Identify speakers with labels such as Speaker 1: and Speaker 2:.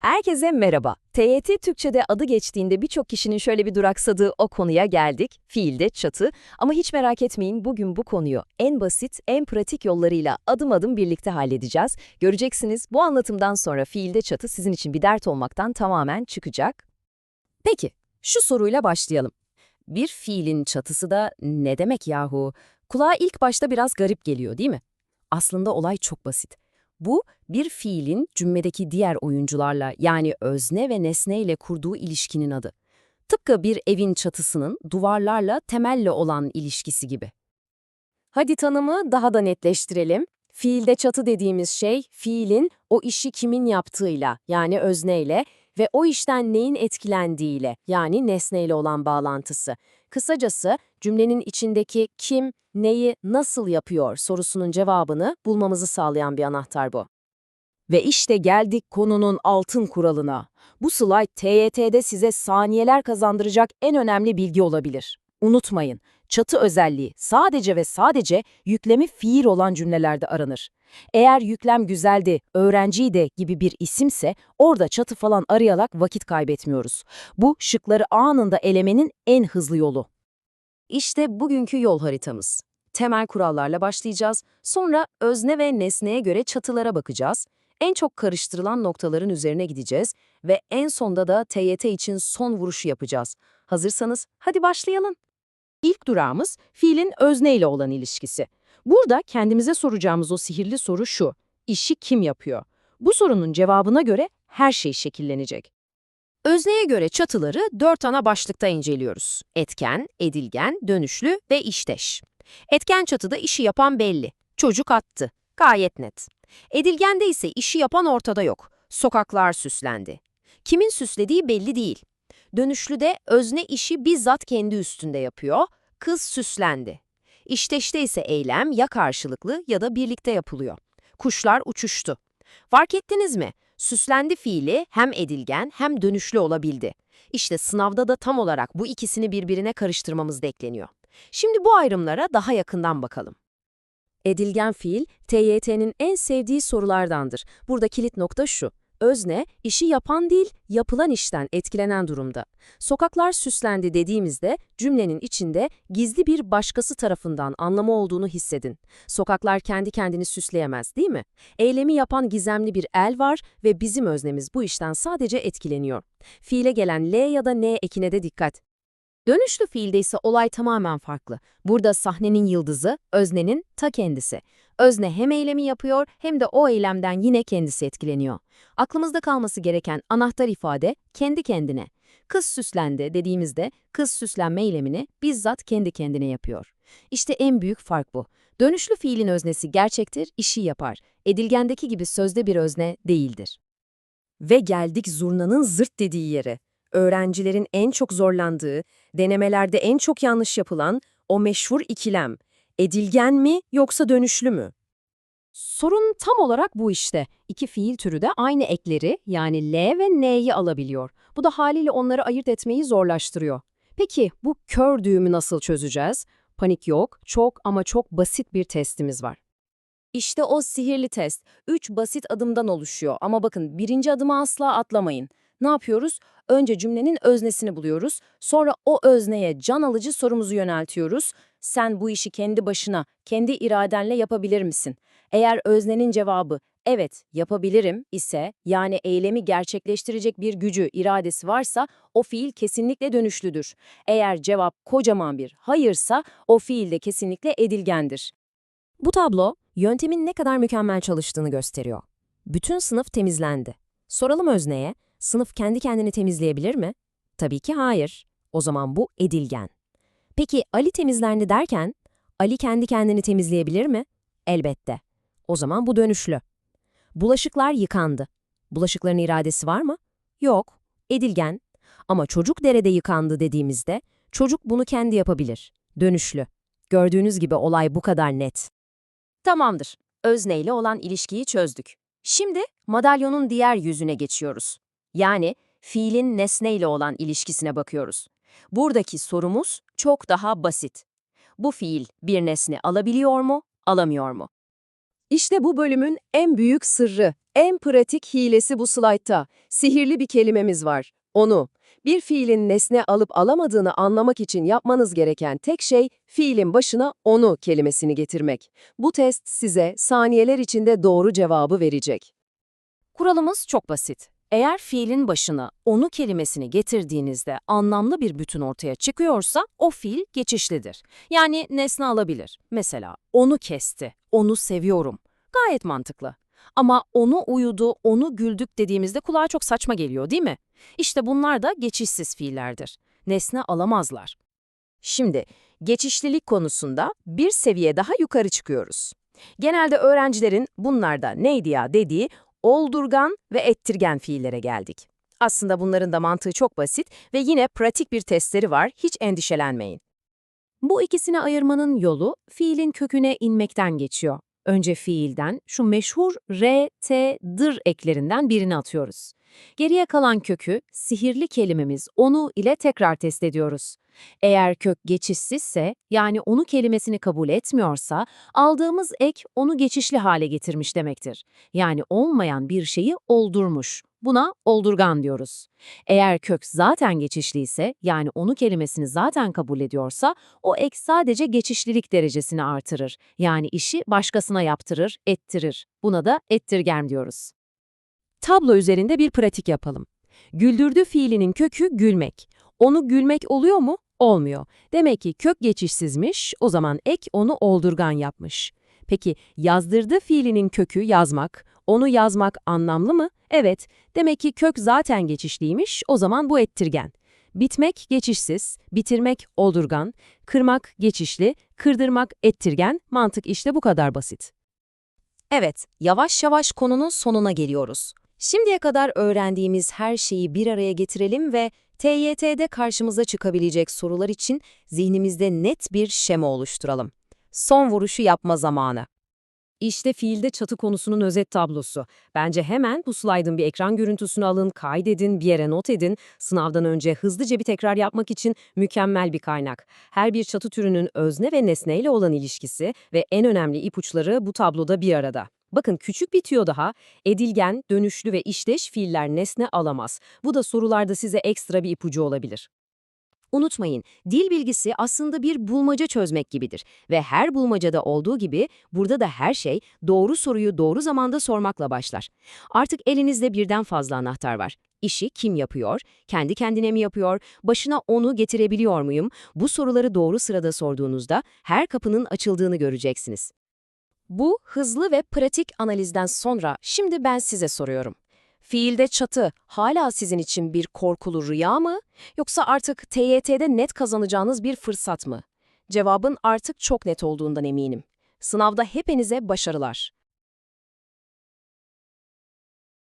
Speaker 1: Herkese merhaba. TYT Türkçe'de adı geçtiğinde birçok kişinin şöyle bir duraksadığı o konuya geldik. Fiilde çatı. Ama hiç merak etmeyin bugün bu konuyu en basit, en pratik yollarıyla adım adım birlikte halledeceğiz. Göreceksiniz bu anlatımdan sonra fiilde çatı sizin için bir dert olmaktan tamamen çıkacak. Peki, şu soruyla başlayalım. Bir fiilin çatısı da ne demek yahu? Kulağa ilk başta biraz garip geliyor değil mi? Aslında olay çok basit. Bu, bir fiilin cümledeki diğer oyuncularla yani özne ve nesne ile kurduğu ilişkinin adı. Tıpkı bir evin çatısının duvarlarla temelle olan ilişkisi gibi. Hadi tanımı daha da netleştirelim. Fiilde çatı dediğimiz şey, fiilin o işi kimin yaptığıyla yani özneyle ve o işten neyin etkilendiğiyle yani nesneyle olan bağlantısı. Kısacası cümlenin içindeki kim, neyi, nasıl yapıyor sorusunun cevabını bulmamızı sağlayan bir anahtar bu. Ve işte geldik konunun altın kuralına. Bu slide TYT'de size saniyeler kazandıracak en önemli bilgi olabilir. Unutmayın, çatı özelliği sadece ve sadece yüklemi fiil olan cümlelerde aranır. Eğer yüklem güzeldi, öğrenciydi gibi bir isimse orada çatı falan arayarak vakit kaybetmiyoruz. Bu şıkları anında elemenin en hızlı yolu. İşte bugünkü yol haritamız. Temel kurallarla başlayacağız, sonra özne ve nesneye göre çatılara bakacağız, en çok karıştırılan noktaların üzerine gideceğiz ve en sonda da TYT için son vuruşu yapacağız. Hazırsanız hadi başlayalım. İlk durağımız fiilin özne ile olan ilişkisi. Burada kendimize soracağımız o sihirli soru şu. İşi kim yapıyor? Bu sorunun cevabına göre her şey şekillenecek. Özneye göre çatıları dört ana başlıkta inceliyoruz. Etken, edilgen, dönüşlü ve işteş. Etken çatıda işi yapan belli. Çocuk attı. Gayet net. Edilgende ise işi yapan ortada yok. Sokaklar süslendi. Kimin süslediği belli değil. Dönüşlüde özne işi bizzat kendi üstünde yapıyor. Kız süslendi. İşteşte ise eylem ya karşılıklı ya da birlikte yapılıyor. Kuşlar uçuştu. Fark ettiniz mi? Süslendi fiili hem edilgen hem dönüşlü olabildi. İşte sınavda da tam olarak bu ikisini birbirine karıştırmamız bekleniyor. Şimdi bu ayrımlara daha yakından bakalım. Edilgen fiil, TYT'nin en sevdiği sorulardandır. Burada kilit nokta şu. Özne, işi yapan değil, yapılan işten etkilenen durumda. Sokaklar süslendi dediğimizde cümlenin içinde gizli bir başkası tarafından anlamı olduğunu hissedin. Sokaklar kendi kendini süsleyemez değil mi? Eylemi yapan gizemli bir el var ve bizim öznemiz bu işten sadece etkileniyor. Fiile gelen L ya da N ekine de dikkat. Dönüşlü fiilde ise olay tamamen farklı. Burada sahnenin yıldızı, öznenin ta kendisi. Özne hem eylemi yapıyor hem de o eylemden yine kendisi etkileniyor. Aklımızda kalması gereken anahtar ifade kendi kendine. Kız süslendi dediğimizde kız süslenme eylemini bizzat kendi kendine yapıyor. İşte en büyük fark bu. Dönüşlü fiilin öznesi gerçektir, işi yapar. Edilgendeki gibi sözde bir özne değildir. Ve geldik zurnanın zırt dediği yere. Öğrencilerin en çok zorlandığı, denemelerde en çok yanlış yapılan o meşhur ikilem. Edilgen mi yoksa dönüşlü mü? Sorun tam olarak bu işte. İki fiil türü de aynı ekleri yani L ve N'yi alabiliyor. Bu da haliyle onları ayırt etmeyi zorlaştırıyor. Peki bu kör düğümü nasıl çözeceğiz? Panik yok, çok ama çok basit bir testimiz var. İşte o sihirli test. Üç basit adımdan oluşuyor ama bakın birinci adımı asla atlamayın. Ne yapıyoruz? Önce cümlenin öznesini buluyoruz. Sonra o özneye can alıcı sorumuzu yöneltiyoruz. Sen bu işi kendi başına, kendi iradenle yapabilir misin? Eğer öznenin cevabı evet yapabilirim ise yani eylemi gerçekleştirecek bir gücü, iradesi varsa o fiil kesinlikle dönüşlüdür. Eğer cevap kocaman bir hayırsa o fiil de kesinlikle edilgendir. Bu tablo yöntemin ne kadar mükemmel çalıştığını gösteriyor. Bütün sınıf temizlendi. Soralım özneye, sınıf kendi kendini temizleyebilir mi? Tabii ki hayır. O zaman bu edilgen. Peki Ali temizlendi derken, Ali kendi kendini temizleyebilir mi? Elbette. O zaman bu dönüşlü. Bulaşıklar yıkandı. Bulaşıkların iradesi var mı? Yok. Edilgen. Ama çocuk derede yıkandı dediğimizde, çocuk bunu kendi yapabilir. Dönüşlü. Gördüğünüz gibi olay bu kadar net. Tamamdır. Özneyle olan ilişkiyi çözdük. Şimdi madalyonun diğer yüzüne geçiyoruz. Yani fiilin nesneyle olan ilişkisine bakıyoruz. Buradaki sorumuz çok daha basit. Bu fiil bir nesne alabiliyor mu, alamıyor mu? İşte bu bölümün en büyük sırrı,
Speaker 2: En pratik hilesi bu slaytta. Sihirli bir kelimemiz var. Onu. Bir fiilin nesne alıp alamadığını anlamak için yapmanız gereken tek şey fiilin başına onu kelimesini getirmek. Bu test size saniyeler içinde doğru cevabı verecek.
Speaker 3: Kuralımız çok basit. Eğer fiilin başına onu kelimesini getirdiğinizde anlamlı bir bütün ortaya çıkıyorsa o fiil geçişlidir. Yani nesne alabilir. Mesela onu kesti, onu seviyorum. Gayet mantıklı. Ama onu uyudu, onu güldük dediğimizde kulağa çok saçma geliyor değil mi? İşte bunlar da geçişsiz fiillerdir. Nesne alamazlar. Şimdi geçişlilik konusunda bir seviye daha yukarı çıkıyoruz. Genelde öğrencilerin bunlarda neydi ya dediği oldurgan ve ettirgen fiillere geldik. Aslında bunların da mantığı çok basit ve yine pratik bir testleri var, hiç endişelenmeyin. Bu ikisini ayırmanın yolu fiilin köküne inmekten geçiyor. Önce fiilden şu meşhur r, t, dır eklerinden birini atıyoruz. Geriye kalan kökü sihirli kelimemiz onu ile tekrar test ediyoruz. Eğer kök geçişsizse, yani onu kelimesini kabul etmiyorsa, aldığımız ek onu geçişli hale getirmiş demektir. Yani olmayan bir şeyi oldurmuş. Buna oldurgan diyoruz. Eğer kök zaten geçişliyse, yani onu kelimesini zaten kabul ediyorsa, o ek sadece geçişlilik derecesini artırır. Yani işi başkasına yaptırır, ettirir. Buna da ettirgen diyoruz. Tablo üzerinde bir pratik yapalım. Güldürdü fiilinin kökü gülmek. Onu gülmek oluyor mu? Olmuyor. Demek ki kök geçişsizmiş, o zaman ek onu oldurgan yapmış. Peki yazdırdı fiilinin kökü yazmak, onu yazmak anlamlı mı? Evet. Demek ki kök zaten geçişliymiş, o zaman bu ettirgen. Bitmek geçişsiz, bitirmek oldurgan, kırmak geçişli, kırdırmak ettirgen, mantık işte bu kadar basit. Evet, yavaş yavaş konunun sonuna geliyoruz. Şimdiye kadar öğrendiğimiz her şeyi bir araya getirelim ve TYT'de karşımıza çıkabilecek sorular için zihnimizde net bir şema oluşturalım. Son vuruşu yapma zamanı. İşte fiilde çatı konusunun özet tablosu. Bence hemen bu slaydın bir ekran görüntüsünü alın, kaydedin, bir yere not edin. Sınavdan önce hızlıca bir tekrar yapmak için mükemmel bir kaynak. Her bir çatı türünün özne ve nesneyle olan ilişkisi ve en önemli ipuçları bu tabloda bir arada. Bakın küçük bir tüyo daha, edilgen, dönüşlü ve işleş fiiller nesne alamaz. Bu da sorularda size ekstra bir ipucu olabilir. Unutmayın, dil bilgisi aslında bir bulmaca çözmek gibidir ve her bulmacada olduğu gibi burada da her şey doğru soruyu doğru zamanda sormakla başlar. Artık elinizde birden fazla anahtar var. İşi kim yapıyor? Kendi kendine mi yapıyor? Başına onu getirebiliyor muyum? Bu soruları doğru sırada sorduğunuzda her kapının açıldığını göreceksiniz. Bu hızlı ve pratik analizden sonra şimdi ben size soruyorum. Fiilde çatı hala sizin için bir korkulu rüya mı yoksa artık TYT'de net kazanacağınız bir fırsat mı? Cevabın artık çok net olduğundan eminim. Sınavda hepinize başarılar.